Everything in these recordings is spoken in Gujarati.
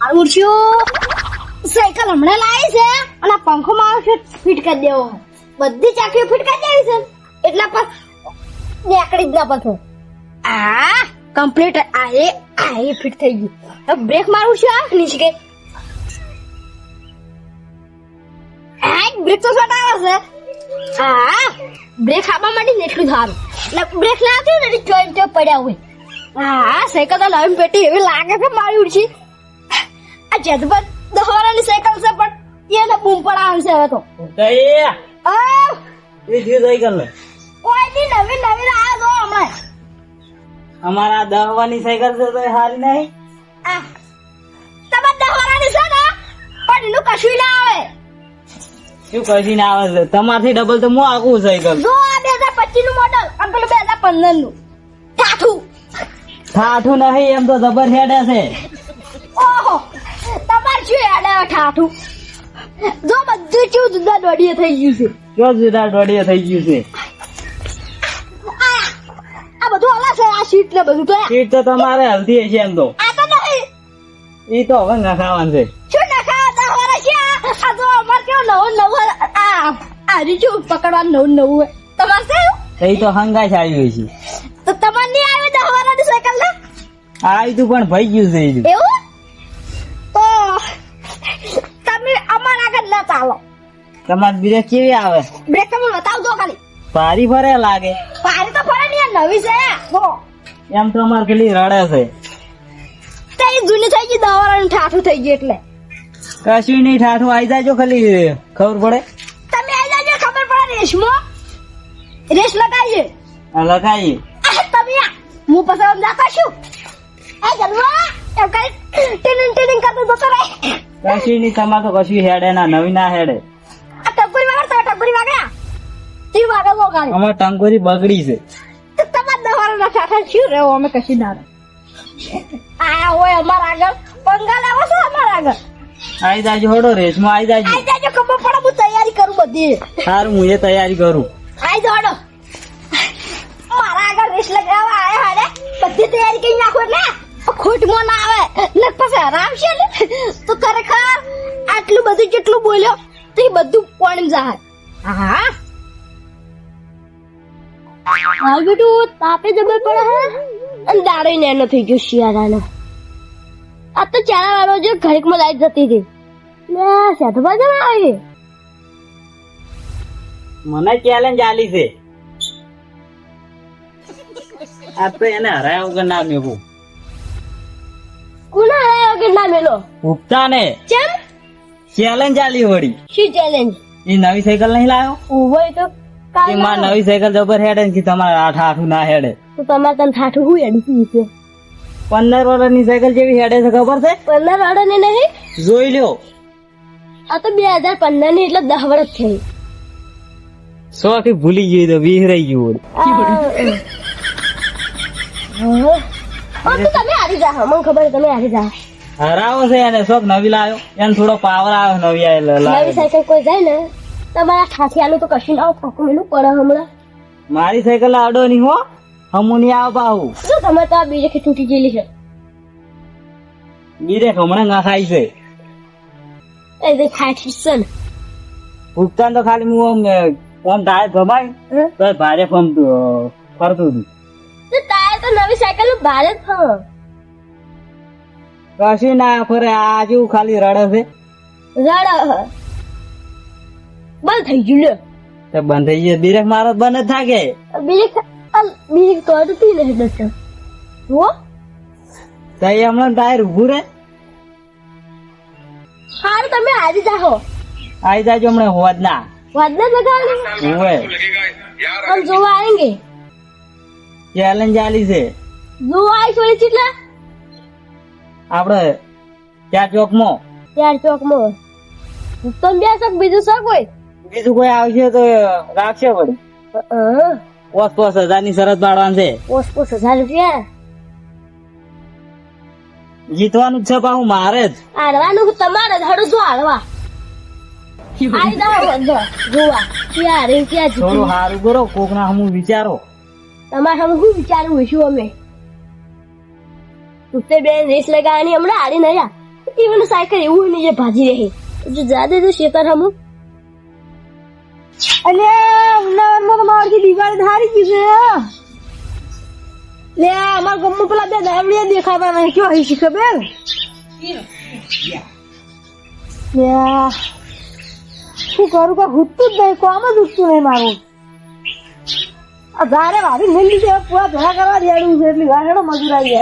આ સાયકલ હમણાં લાવી છે અને પંખો મારો ફિટ કરી દેવો. બધી ચાકીઓ ફિટ કરી દેવી છે. એટલા પર નેકડી જ ના પાછો આ કમ્પ્લીટ આ એ આ એ ફિટ થઈ ગયું. હવે બ્રેક મારું છું, આ નીચે કે. આ બ્રેક તો શોટ આવે છે. હા બ્રેક આપવા માટે ને એટલું સારું. એટલે બ્રેક લાવતી હોય ને જોઈન્ટ પડ્યા હોય. હા સાયકલ તો લાવીને પેટી એવી લાગે છે મારી ઉડશી. આ જેદપત દોરાની સાયકલ છે પણ એને બૂમ પડાવવાનું છે હવે તો. કઈ આ એ જે સાયકલ ને? કોઈ ની નવી નવી આ જો હમણાં અમારા દહવાની સાયકલ છે તો સારી હારી નહીં. આ તમારે દોરાની છે ને પણ એનું કશું ના આવે. શું કશું ના આવે છે? તમારથી ડબલ તો હું આખું સાયકલ? જો આ બે હજાર પચીસનું મોડલ અને પેલું બે હજાર પંદરનું ઠાઠું. ઠાઠું નહીં એમ તો જબર હેડે છે. ઓહો. તમારે શું હેડે ઠાઠું? જો બધું ચેવું જુદા દોડીએ થઈ ગયું છે. જો જુદા દોડીએ થઈ ગયું છે. આ બધું અલગ છે આ શીટ ને બધું તો શીટ તો તમારે હલતી હશે એમ તો. આ તો નહીં. ઈ તો હવે નખાવાનું છે. શું નખાવા તા હોરા છે આ તો અમાર કેવું નવું નવું આ આ રીચું પકડવાનું નવું નવું હોય. તમારે છે એ તો ઈ તો આવી ગઈ છે. તો તમારે નહીં આવે દસ વાળાની સાયકલ ના? આવી તું પણ ભઈ ગયું છે એવું? તમારે બ્રેક કેવી આવે? બ્રેક તમે બતાવજો ખાલી. પારી ફરે લાગે. પારી તો ફરે નહીં નવી છે. જો એમ તો અમારે ખાલી રડે છે. તે જૂની થઈ ગઈ દસ વાળાનું ઠાઠું થઈ ગયું એટલે. કશું નહીં ઠાઠું આવી જાય ખાલી. ખબર પડે? તમે આવી જાજો ખબર પડે રેશમો. રેસ લગાવીએ. લગાવીએ. તમે હું પછી સમજા કશું એ જલવા એમ કઈ ટીનિંગ ટીનિંગ કરતો જતો રહે. કશું નહીં તમારે તો કશું હેડે ના નવી ના હેડે. તી વાગે વો ગાડી અમારે ટંકોરી બગડી છે. તો તમાર દવારો ના સાથે શું રહેવો? અમે કશી ના આયા હોય અમારા આગળ. પંગા લાવો છો અમારા આગળ. આવી જાજો હડો રેસમાં આવી જાજો. આઈ જાજો ખબર પડે હું તૈયારી કરું બધી. સારું હું એ તૈયારી કરું. આઈ જાડો મારા આગળ રેસ લગાવવા આયા હાડે બધી તૈયારી કરી નાખો એટલે. ખોટમાં ના આવે. ને પછી આરામ છે ને? તો ખરેખર આટલું બધું જેટલું બોલ્યો તે બધું પણ જાય હા? હા બેટું તાપે જબર પડે હે? અને દાડો નેનો થઈ ગયો શિયાળાનો. આ તો ચારા વાળો જો ઘડીકમાં લાઈટ જતી હતી. ને સેઠવા જવા આવી મને ચેલેન્જ આલી છે. આ તો એને હરાયા વગર ના કુના હરાયો કે ના મેલો ઉપતા ને ચમ? ચેલેન્જ આલી વળી. શું ચેલેન્જ એ નવી સાયકલ નહીં લાવ્યો ઉભોય તો કે માં નવી સાયકલ જબર હેડે ને કે તમારે આઠ આઠું ના હેડે. તો તમારે તને ઠાઠું હું એડું છે? પંદર વર્ષની સાયકલ જેવી હેડે છે ખબર છે? પંદર વાળા ને નહીં? જોઈ લ્યો. આ તો બે હજાર પંદરની એટલે દસ વર્ષ થઈ. સો થી ભૂલી ગયું તો વિહરાઈ ગયું તમે હારી જા મને ખબર તમે હારી જા. હરાવો છે એને શોખ નવી લાવ્યો એને થોડો પાવર આવે નવી નવી સાયકલ કોઈ જાય ને? તમારા ઠાઠિયાનું તો કશું ના ફોકું મેલું પડે હમણાં મારી સાયકલ આડો નહીં હો. હમું નહીં આવ પાહું શું તમે તો આ બીજે કે તૂટી ગયેલી છે. બીજે હમણાં ના ખાય છે. એ દે ઠાઠી છે ને ભૂગતાન તો ખાલી હું આમ, આમ ટાયર ભમાય? તો ભારે ફમતું ફરતું હતું. તો તારે તો નવી સાયકલ ભારે હા કશું ના ફરે આજુ ખાલી રડે છે. રડ બંધ થઈ ગયું લે તો બંધ થઈ ગયું. બિરેક મારો બંધ થાકે. બિરેક બિરેક તો તૂટી નહીં દસ જુઓ. તઈ હમણાં ટાયર ઉભું હાર તમે આવી જાહો આવી જાજો હમણાં હોદના. હોદના લગાડે. ઓએ હમ જોવા આવેંગે. ચેલેન્જ આલી છે. જોવા આવી છોડી ચીટલા. આપણે ચાર ચોકમાં? ચાર ચોકમાં. તમે બે શક બીજું શક હોય. બીજું કોઈ આવશે તો રાખશે હા પોસ પોસ હજારની શરત પાડવાનું છે. પોસ પોસ હજાર રૂપિયા? જીતવાનું છે પાછું મારે જ. હારવાનું તમારે જ? હડું જો હારવા. આવી જાઓ બધા જોવા. ક્યાં રે ક્યાં થોડું જીતી કરો કોક ના હમું વિચારો. તમારે સામે શું વિચારવું છું અમે? તું તે બેન રેસ લગાવવાની હમણાં હારી નહીં આ સાયકલ એવું નહીં જે ભાજી રહી. જો જા દે તો શેતર હમું. અને અમદાવાદમાં તો મારી દિવાળી હારી ગઈ છે લે અમાર ગમમાં પેલા બે દાવડિયા દેખાતા નહીં કયો છે ખબર શું કરું કે હૂતું જ નહીં કોમ જ ઉઠતું નહીં મારું આ ધારે વાળી મેં લીધે પૂરા ભેગા કરવા દેવું છે એટલી વાર હેડો મજૂર આવી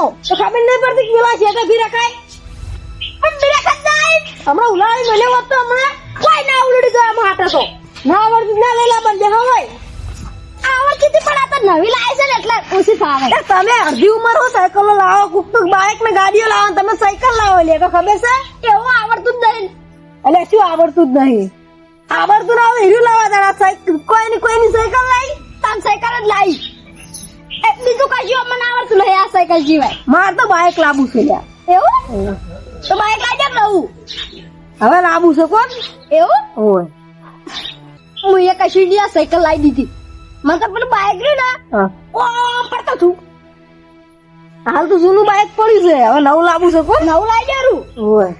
પેલા તો ખબર નહીં પડતી કે પેલા છે તો રખાય કાંઈ? પણ હમણાં ઉલાળી હોત તો હમણાં કોઈ ના ઉલડી જાય એમ તો. ના આવડતી ના લઈ લા બંધ હોય આવડતી પણ આ તો નવી લાઈ છે ને એટલે ઓછી ફાવે. તમે અડધી ઉંમર હો સાયકલો લાવો કુક તો બાઇક ને ગાડીઓ લાવો ને તમે સાયકલ લાવો લે ખબર છે? એવું આવડતું જ નહીં. એટલે શું આવડતું જ નહીં? આવડતું ના આવે હીરું લાવવા તારા સાયકલ કોઈની કોઈની સાયકલ લાવી? તમ સાયકલ જ એ બીજું કશું મને આવડતું નહીં આ સાયકલ સિવાય માર તો બાઇક લાબુ છે એવું? તો બાઈક લાઈ કેમ લઉં. હવે લાબુ છે કોણ? એવું? ઓય. હું એ કશું નહીં આ સાયકલ લાવી દીધી. મને તો પેલું બાઈક રહ્યું ને કોમ ઓ પડતો છું. હાલ તો જૂનું બાઇક પડ્યું છે હવે નવું લાવવું છે કોણ? નવું લાવી દેરું ઓય.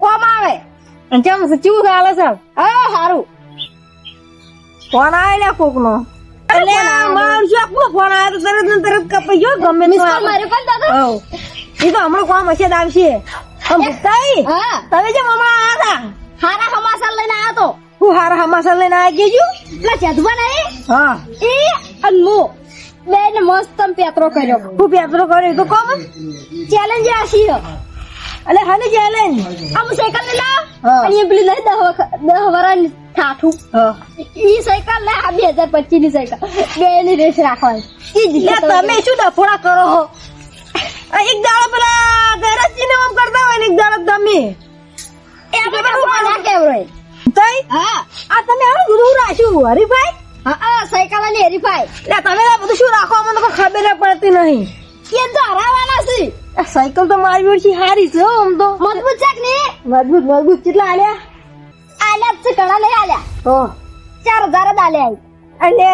કોમ આવે? કેમ છે ચાલે છે? હા સારું કોણ આવે ને કોક નો એટલે મારું શું આપણો ફોન આવ્યો તો તરત ને તરત કપાઈ ગયો ગમે તે માર્યો કોણ દાદા. એ તો હમણાં કોમ હશે જ આવશે આમ ભૂખતાઈ, હા. તમે જેમ હમણાં આયા હતા? હારા સમાચાર લઈને આવ્યો તો. હું હારા હમાસા લઈને ગઈ છું પેલા જેધવા નહીં? હા. એ અને મો બે ને મસ્ત પેતરો કર્યો. હું પેપરો કર્યો તો કોમ? ચેલેન્જ રાશી એટલે હાલી ચેલેન્જ આમ સાયકલ ને લાવ? અને પેલી નહીં દહ વરાની ઠાઠું ઈ સાયકલ લે આ બે હજાર પચીસની સાયકલ બે ની રેસ રાખવાની તમે શું ડફોડા કરો હો? એક દાડો પેલા ગેરજજીને આમ કરતા હોય ને એક દાડો તમે. એમાં ડફોડા ના કહેવાય. તઈ? હા. આ તમે આવું બધું રાખ્યું હરીભાઈ હા આ સાયકલ અને હરીફાઈ. લે તમે આ બધું શું રાખો મને તો ખબર ન પડતી નહીં. કેમ તો હરાવાના છે. સાયકલ તો મારી હારી છે હો આમ તો. મજબૂત છે કે નહીં? મજબૂત મજબૂત. કેટલા આલ્યા? લઈ આલ્યા. ચાર હજાર જ આલ્યા. અને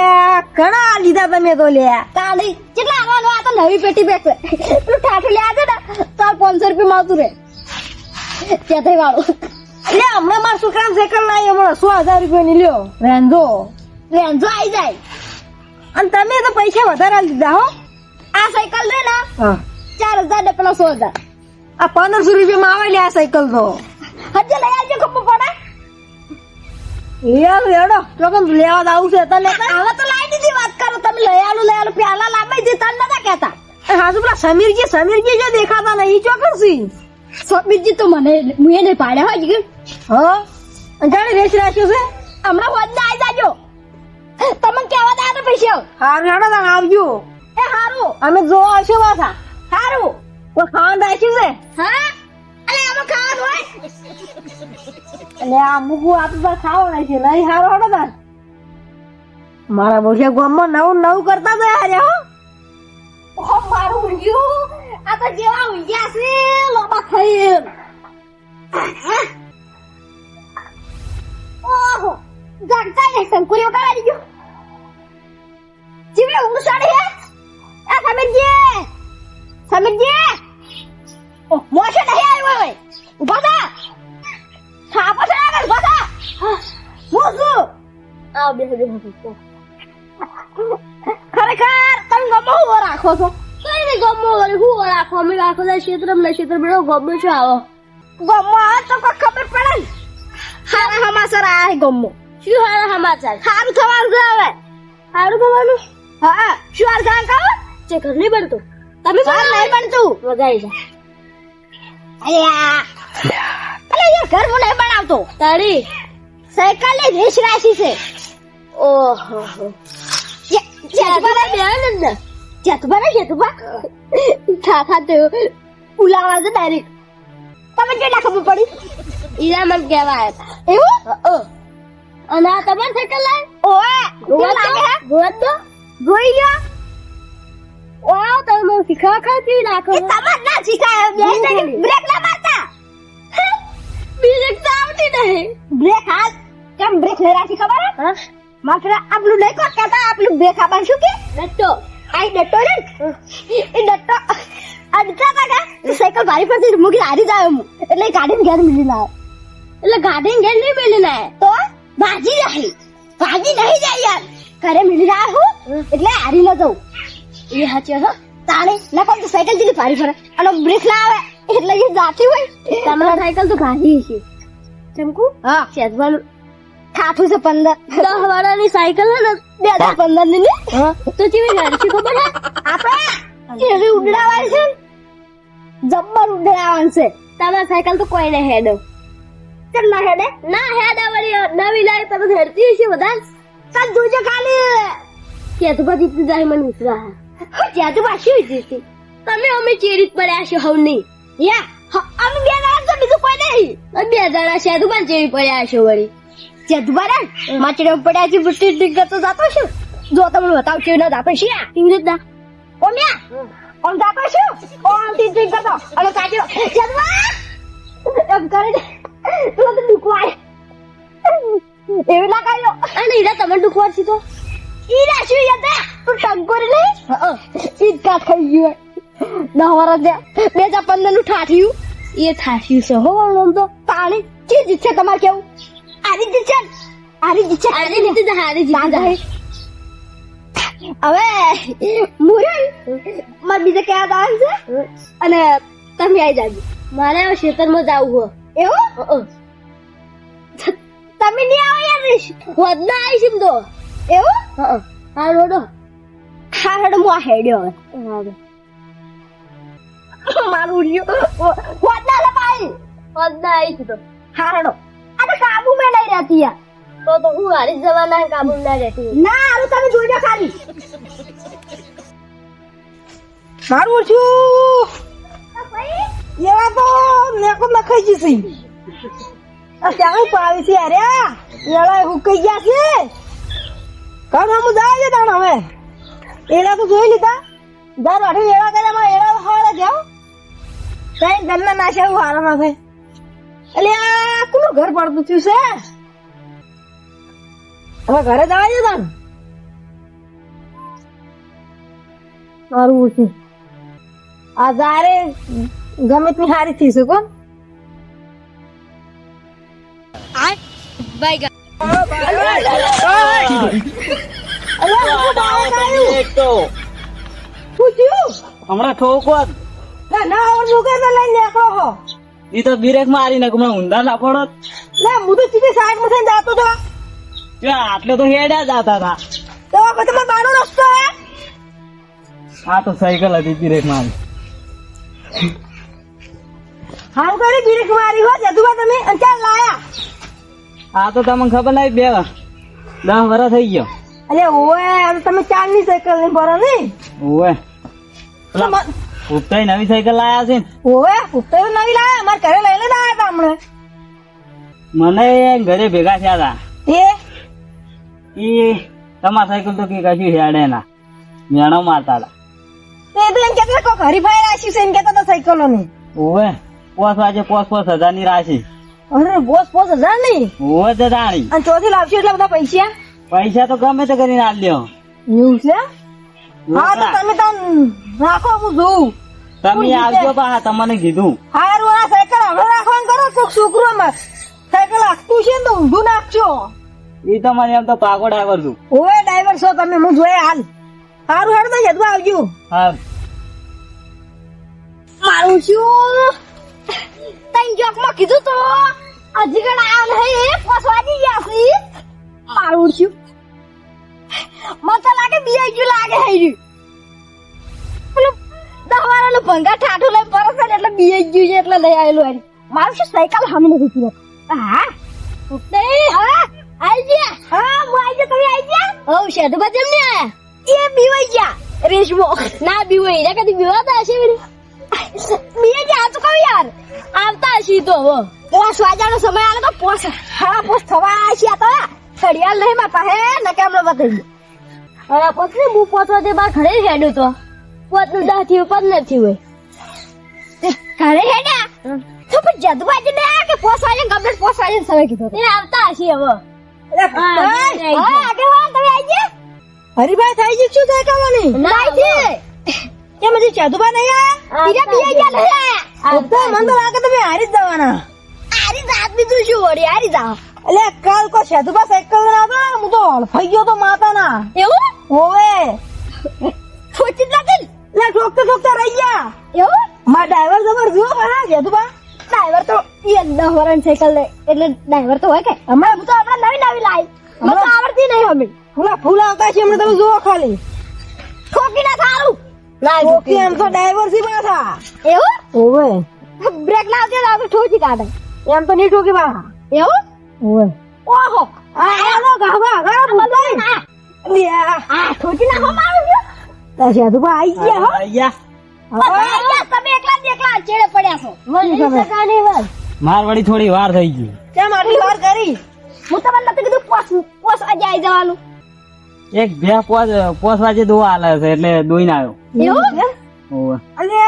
ઘણા લીધા તમે તો લે તાળી કેટલા આવવાનું આ તો નવી પેટી બેસે. તું ઠાઠું લે છે ને ચાલ પાંચસો રૂપિયા માવતું રે ત્યાંથી વાળું. લે હમણાં મારા છોકરાને સાયકલ લાવી હમણાં સો હજાર રૂપિયા ની લ્યો. રેન્જો. રેન્જો આવી જાય. અને તમે તો પૈસા વધારે લીધા દીધા હો. આ સાયકલ રે ને હા. ચાર હજાર ને પેલા સો હજાર. આ પંદરસો રૂપિયા માં આવે લે આ સાયકલ તો. હજી લઈ આવજો ખબર પડે. લઈ હેડો. ચોકન લેવા આવું છે તને. હવે તો લાવી દીધી વાત કરો. તમે લઈ આલું લઈ આલું પ્યાલા લાંબાઈ તને નતા કહેતા. હા તો પેલા સમીરજી સમીરજી જો દેખાતા નહીં ચોકન સી? તો મને મુએ નહીં પાડ્યા હોય જીગર હા? અને જાણે રેસ રાખ્યો છે? હમણાં વધના આવી જાજો. તમને કહેવા દે તો પૈસા. હારું હેડો આવજો. એ હારું. અમે જોવા આવશો પાછા. હારું. કોઈ ખાવાનું રાખ્યું છે? હા? એટલે આ મુગુ આપણે પાસે ખાવાનું છે. નહીં હારો હડો તાર. મારા મોઢિયા ગામમાં નવું નવું કરતા તો હારે હો. મારું ઊંઘ્યું આ તો જેવા ઊંઘ્યા છે લોબા ખાઈ ઓહો જાગતા ને સંકુરી વગાડી દીધું જીવે ઊંઘ સાડી હે? આ સમીરજી સમીરજી મોશે નહીં આવ્યો હવે? ઊભા થા. થાપો છે આગળ ઊભા થા. હું છું. આવ બે બે ખરેખર તમે ગમો હું રાખો છો? કઈ નહીં ગમો વળી હું રાખો? અમે રાખો છો ક્ષેત્ર ને ક્ષેત્ર બેડો ગમો છે આવો. ગમો આવે તો કોઈ ખબર પડે ને. હારા સમાચાર આ ગમો. શું હારા સમાચાર સારું થવાનું છે હવે. સારું થવાનું? હા શું હાલ જાણ કહો જે ઘર નહીં બનતું. તમે ઘર નહીં બનતું. વગાડી જા. અલ્યા. ઘર હું નહીં બનાવતો. તારી સાયકલની રેસ રાશિ છે. ઓહો. જેતુબા ને. જેતુબા ને જેતુબા થા થા તે ઉલાવા ડાયરેક્ટ તમે કેટલા ખબર પડી? ઈરા મને કહેવા આવ્યા એવું? અને આ તમારે સાયકલ લાય? ઓએ ગોવા દો. ગોઈ ગયો? વાવ તમે શીખવા ખાતી નાખો એ તમાર ના શીખાય બે બ્રેક ના મારતા બ્રેક તો આવતી નહીં બ્રેક હાલ કેમ બ્રેક રાખી ખબર હે માત્ર આપણું નહીં કો કહેતા આપણું શું કે ડટ્ટો આ ડટ્ટો ને એ ડટ્ટો આ ડટ્ટા તો સાયકલ ભારી પરથી મૂકી હારી જાય હું એટલે ગાડીને ઘેર મિલી લાવે એટલે ગાડીને ઘેર નહીં મિલી લાવે તો ભાજી જાય ભાજી નહીં જાય યાર ઘરે મિલી જાય હું એટલે હારી ન જવું એ સાચી હો. તાણે ના પણ સાયકલ જેટલી ભારી ફરે. અને બ્રેક ના આવે એટલે એ જાતી હોય. તમારા સાયકલ તો ગાડી છે ચમકુ? હા. શેજવાનું ખાઠું છે પંદર. દસ વાળાની સાયકલ હે ને? બે હજાર પંદરની. ને તો કેવી ગાડી છે ખબર છે આપણે એવી ઉડડાવાય છે ને. જબ્બર ઉડાવવાનું છે. તમારી સાયકલ તો કોઈ ને હેડો. કેમ ના હેડે? ના હેડે વળી નવી લાવી તમે હેડતી હશે બધા ચાલ જોજો ખાલી. કે તો બધી તું જાય મને વિશ્વાસ ત્યાં તો પાછી જીતી તમે અમે ચેરી જ પડ્યા છો હવ નહીં યા અમે બે જણા તો બીજું કોઈ નહીં. બે જણા છે તો પણ ચેરી પડ્યા છો વળી. ચેતુબારા માચડે પડ્યા છે બુટ્ટી ટીક તો જાતો છું. જો તમને બતાવ છે ના જાતો છે કેવી રીતના. ઓમ્યા ઓમ જાતો છું? ઓમ ટી ટીક તો. અને કાચો ચેતુબા એમ કરે તો દુખવાય એવી લાગાયો અને ઈડા તમે દુખવાર છે તો ઈરા શું યાદ તું? ટંકોરી હા. ઈ કા થઈ ગયું વર્ષ જે બે હજાર પંદરનું ઠાઠ્યું. એ ઠાઠ્યું છે હો આમ તો પાણી ચીજ છે તમારે કેવું? આરી જ છે આરી જ છે. આરી જીતી તો હારી જીતી હવે મુરન માર બીજે કયા દાન છે? અને તમે આવી જાજો. મારે ખેતરમાં જવું હો. એવું? તમે નહીં આવો યાર વધના આવીશ તો. એવું? હા રોડો હા હેડો મો હેડ્યો હવે. મારું ઉડ્યું વધના લે ભાઈ! વધના છે તો. હા હેડો. અરે કાબુ મે નહીં રહેતી યાર. તો તો હું હારી જવાના કાબુ ના રહેતી ના હારું તમે જોજો ખાલી. મારું છું. એવા તો મેકો નખાઈ જશે ત્યાં પાવી છે? અરે એડા હુકાઈ ગયા છે. કામ આમ જાય છે તાણ હવે. એડા તો જોઈ લીધા. દર વાઠે એડા કર્યા માં એડા હારા જાઓ કઈ ગન્ના નાશે એવું ના થાય એટલે આ કોનું ઘર પડતું થયું છે? હવે ઘરે જવા છે તાણ. સારું છે આ જારે ગમે તે હારી થઈ શકો એક તો હમણાં ઠોકો. ના ના આવડતું કે લઈને નીકળો હો. ઈ તો બ્રેક મારી નાખ મને ઊંધા ના પડત. ના હું તો સીધી સાઈડમાં થઈને જાતો તો. ત્યાં આટલે તો હેડ્યા જતા હતા. તો વખતે તમારો બાનો રસ્તો હે. આ તો સાયકલ હતી બ્રેક મારી હાલ કરી બીરીક મારી હો જતુબા તમે અને ચાલ લાયા. આ તો તમને ખબર નહીં બે દસ વર્ષ થઈ ગયો. અલે ઓએ આ તો તમે ચાલની સાયકલની ભરો નહીં. ઓએ. ઉપતાઈ નવી સાયકલ લાયા છે ને. ઓએ ઉપતાઈ નવી લાયા અમાર ઘરે લઈ લેતા આયા હમણાં. મને ઘરે ભેગા થયા હતા એ? ઈ તમાર સાયકલ તો કે કશું હેડે ના. મેણો મારતા હતા તો એ તો એમ કેતા કોક હરીફાઈ રાશી છે એમ કેતા તો સાયકલો ની ઓએ પોસ વાજે પોસ પોસ હજારની રાશી. અરે પોસ પોસ હજાર નહીં ઓએ તો જાણી. અને ચોથી લાવશી એટલા બધા પૈસા? પૈસા તો ગમે તે કરીને આલ લ્યો. એવું છે? હા તો તમે તો રાખો હું જોઉં. તમે આવજો પા તમને કીધું. હારું આ સાયકલ હવે રાખવાનું કરો છો શુક્રો માં સાયકલ આખતું છે ને તો ઊંધું નાખજો. એ તો મને એમ તો પાકો ડ્રાઈવર છું ઓએ ડ્રાઈવર છો તમે હું જોયે હાલ. હારું હારું તો જદવા આવજો. હા મારું શું તઈ જોકમાં કીધું તો હજી કણ આ નહીં ફસવાની ગયા છે. મારું શું મને તો લાગે બીઆઈ ગયું લાગે હેર્યું પેલું ભંગા ઠાઠો લઈ પરસ ને એટલે બીઆઈ છે એટલે લઈ આવેલું હેર્યું મારું શું સાયકલ હામે નથી પીરો હા? ઉઠે હા આઈ ગયા? હા, હું આઈ ગયા. તમે આઈ ગયા? હવ શેઠ બજમ ને આયા. એ બીવાઈ ગયા. રેશમો. ના બીવાઈ ને કદી બીવાતા હશે વળી. બીએ ગયા. તો કહું યાર. આવતા હશે તો હવે પોસ વાજાનો સમય આવે તો પોસ હા, પોસ થવા છે આ તો ઘડિયાળ નહીં માર પાસે ને કેમ બતાવી હવે ને હું પોસ વાગે બાર ઘરે હેડ્યું તો. પોતનું દહ થયું પદ નથી હોય. ઘરે હેડ્યા? તો પણ જદબાજી ને કે પોસ વાગે કમ્પ્લીટ પોસ વાગે સમય કીધો એ આવતા હશે હવે. હરીભાઈ થઈ ગયું શું થાય કવાની નહીં કેમ હજી ચેતુભા નહીં આયા? બીજા બીજા ગયા નહીં આયા. તો મને તો લાગે તમે હારી જ જવાના. આરી જાત બીજું શું વળી આરી જાવ એટલે કાલ કો સેતુભા સાયકલ ના હતા હું તો હળફાઈ ગયો તો માતાના. એવું? હોવે સોચી લાગી લે ઠોકતા ઠોકતા રહી ગયા. એવું? મા ડ્રાઈવર જબર જુઓ ખરા સેતુભા ડ્રાઈવર તો એ દસ વર્ષ સાયકલ લે. એટલે ડ્રાઈવર તો હોય કે. હું તો આપણે નવી નવી લાવી મને તો આવડતી નહીં અમે. ફૂલા ફૂલા આવતા છે હમણાં તમે જુઓ ખાલી. ઠોકી ના થારું. ના ઠોકી એમ તો ડ્રાઈવરથી પાછા એવું? હોવે બ્રેક લાવજે તો ઠોકી કાઢે. એમ તો નહીં ઠોકી પાછા એવું? હોવે ઓહો આ આ ગાવા ગા ભૂલાઈ આ લ્યા આ ઠોકી નાખો મારું છે તા સેતુભા આઈ ગયા હો અહીંયા હવે તમે એકલા ને એકલા ચેડે પડ્યા છો ખબર. સગાની વાત માર વળી થોડી વાર થઈ ગઈ કેમ આટલી વાર કરી હું તમને નથી કીધું પોસ પોસ આજે આઈ જવાનું એક બે પોસ પોસ વાજે દોવા આલે છે એટલે દોઈને આવ્યો એવું. અલે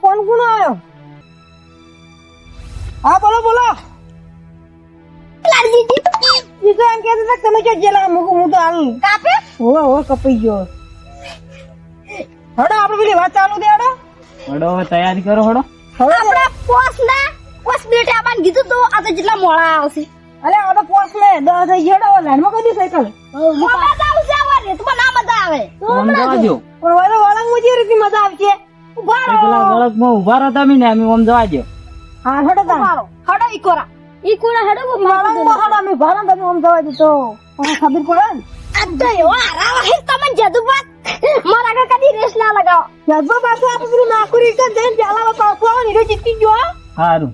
ફોન કોનો આવ્યો હા બોલો બોલો લાડજીજી ઈ તો એમ કહેતા હતા કે તમે ક્યાં જેલા મૂકું હું તો હાલ કાપે? હોવે હોવે કપાઈ ગયો. હડો આપણે પેલી વાત ચાલુ દે હડો. હડો તૈયારી કરો હડો. આપણે પોસ ના પોસ મિનિટે આપણને કીધું તો આ તો જેટલા મોળા આવશે. અલે આ તો પોસ લે. દસ થઈ ગયો હડો લાઈનમાં કઈ દી સાયકલ. મજા આવશે આવવાની તમારે ના મજા આવે. આમ જવા દ્યો. પણ વાલો વાળંગમાં જે રીતની મજા આવશે. ઊભા રહો. ગળકમાં ઊભા રહો તમે ને અમે આમ જવા દ્યો. હા હડો તા હડો ઈકોરા ઈકોરા હડો વાળંગમાં હડો અમે ભાડા તમે આમ જવા દીધો મને ખબર પડે ને આ તો એવો આરામ હે તમને જદુ બાત મારા આગળ કદી રેસ ના લગાવો યજબા પાછું આપણે પેલું નાકુરી રીતે જઈને પેલા પાછું આવે ને હીરો જીતી ગયો હો. સારું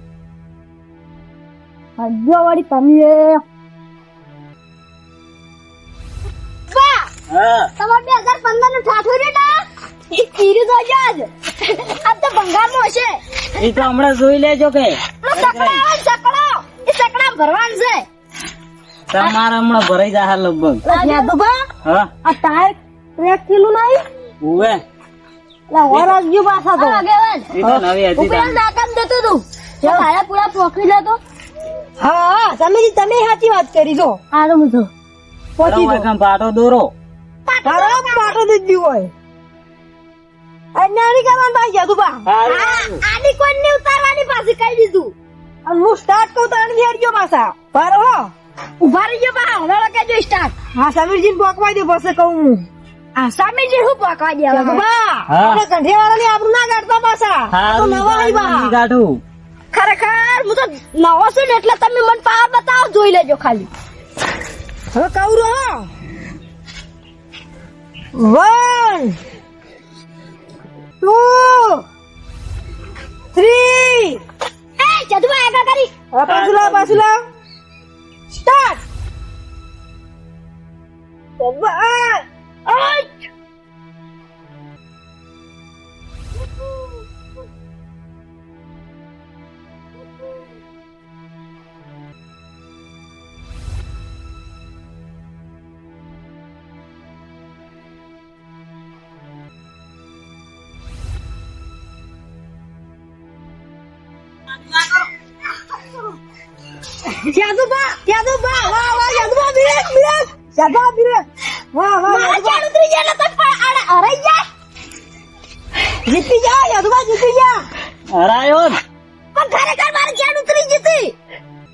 હજો વળી તમે બા હા તમારે બે હજાર પંદરનું ઠાઠું રે ના એ કીરું તો આજ આ તો ભંગારમાં હશે એ તો હમણાં જોઈ લેજો કે સકડા સકડા ભરવાનું છે. તમારે હમણાં ભરાઈ જાય લગભગ યાદુભા હા. આ ટાયર ટ્રેક કિલો નહીં? ઉવે. એટલે વરસ ગયું પાછા તો. એ તો નવી હતી ઉપરા તાન. નાકામ તું તો મારા પૂરા પોખરી લેતો હા હા તમે તમે સાચી વાત કરી જો. હારું મુજો દો. પાટો દોરો. તારો પાટો દીધો હોય. અન્યાની કરવાનું ભાઈ યાદુભા. આની કોઈ ની ઉતારવાની પાછી કહી દીધું. અને હું સ્ટાર્ટ કહું તાણ ઘેર ગયો પાછા. બરો ઊભા રહી ગયો બા હવે કેજો સ્ટાર્ટ હા સમીરજી પોકવા દે પછી કહું હું. આ સામીજી હું પકવા દે હવે? યાદુભા આપણે કંઠેવાળાની આબરૂ ના કાઢતા પાછા. આ તો નવા આવી બા. કાઢું ખરેખર હું તો નવો છું ને એટલે તમે મને પાવર બતાવો જોઈ લેજો ખાલી. હવે કહું રહો. વન ટુ થ્રી એ જદુભાઈ આગળ કરી હવે પાછું યાદુબા યાદુબા વાહ વાહ Yaduba break break Yaduba break વાહ વાહ મારા ચાલ ઉતરી ગયા એટલે તમે અરે યાર જીતી જા યાદુબા જીતી જા હરાયો ને. પણ ખરેખર મારી ચાલ ઉતરી જતી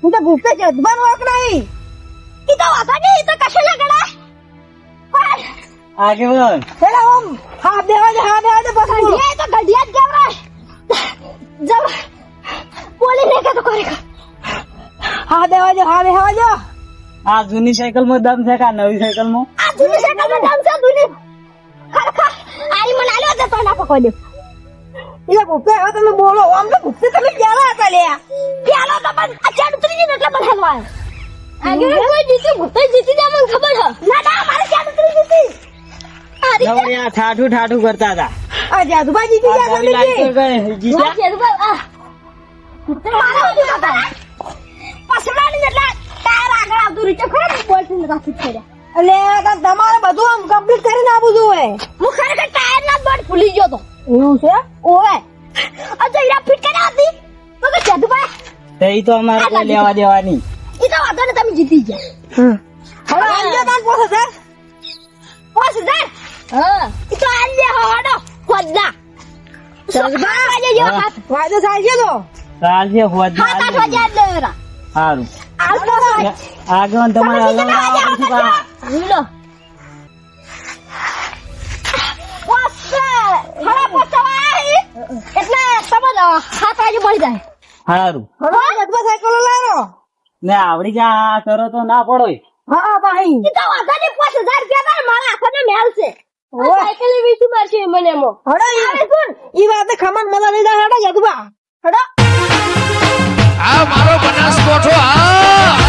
હું તો ભૂખતે નો હક નહીં ઈ તો વાતો નહીં તો કશું લગડા પણ આગેવાન હેલો ઓમ હા બેવા દે હા બેવા દે ગઢિયા ઈ તો ગઢિયા જ કેવરાય જબ બોલી નહીં કે તો ખરેખર હા બેવા દે હા બેવા દે. આ જૂની સાયકલમાં દમ છે કા નવી સાયકલમાં આ જૂની સાયકલમાં દમ છે જૂની. આરી મને આલો તો ના પકવા દે એટલે ભૂપે હવે તમે બોલો આમ તો ભૂપે તમે ક્યારે હતા લે પેલો તો પણ આ ચાલ ઉતરી ગઈ એટલે મને હલવા આગળ કોઈ જીતી ભૂપે જીતી જાય મને ખબર છે. ના ના મારે ચાલ ઉતરી જીતી આરી નવરી આ ઠાઠું ઠાઠું કરતા હતા. આ જાદુબા જીતી આ ગયા નવી લાઈટ સમીરજી આ. મારા સુધી આગળ આવતું રીચે ખરો ને બોલથી રાખી જ એટલે તમારે બધું આમ કમ્પ્લીટ કરીને આપવું જોઈએ હું ખરેખર ટાયર ના બોર્ડ ભૂલી ગયો તો. એવું છે? ઓવે. આ હીરા ફિટ કર્યા હતી તો કે જદુભાઈ તો ઈ તો અમારે કોઈ લેવા દેવાની. ઈ તો વાંધો ને તમે જીતી ગયા. હવે આલજો તાર પોસ હજાર પાંચ હજાર હા. ઈ તો આલજે હવાડો ખોદના સરદાર. વાજે જેવો હાથ? વાયદો ચાલશે તો? ચાલશે હોજ હાથ આઠ વાગે દેરા સારું તો. આગળ તમારે ને આવડી જા કરો તો ના પડો. હા ભાઈ. ઈ તો વાંધો નહીં, પાંચ હજાર રૂપિયા તારે મારા હાથે મેલ છે. સાયકલ વેચી મારશે મને હડો ઈ. ઈ વાતે ખમણ મજા લઈ જા આ મારો બનાસકોઠો આ!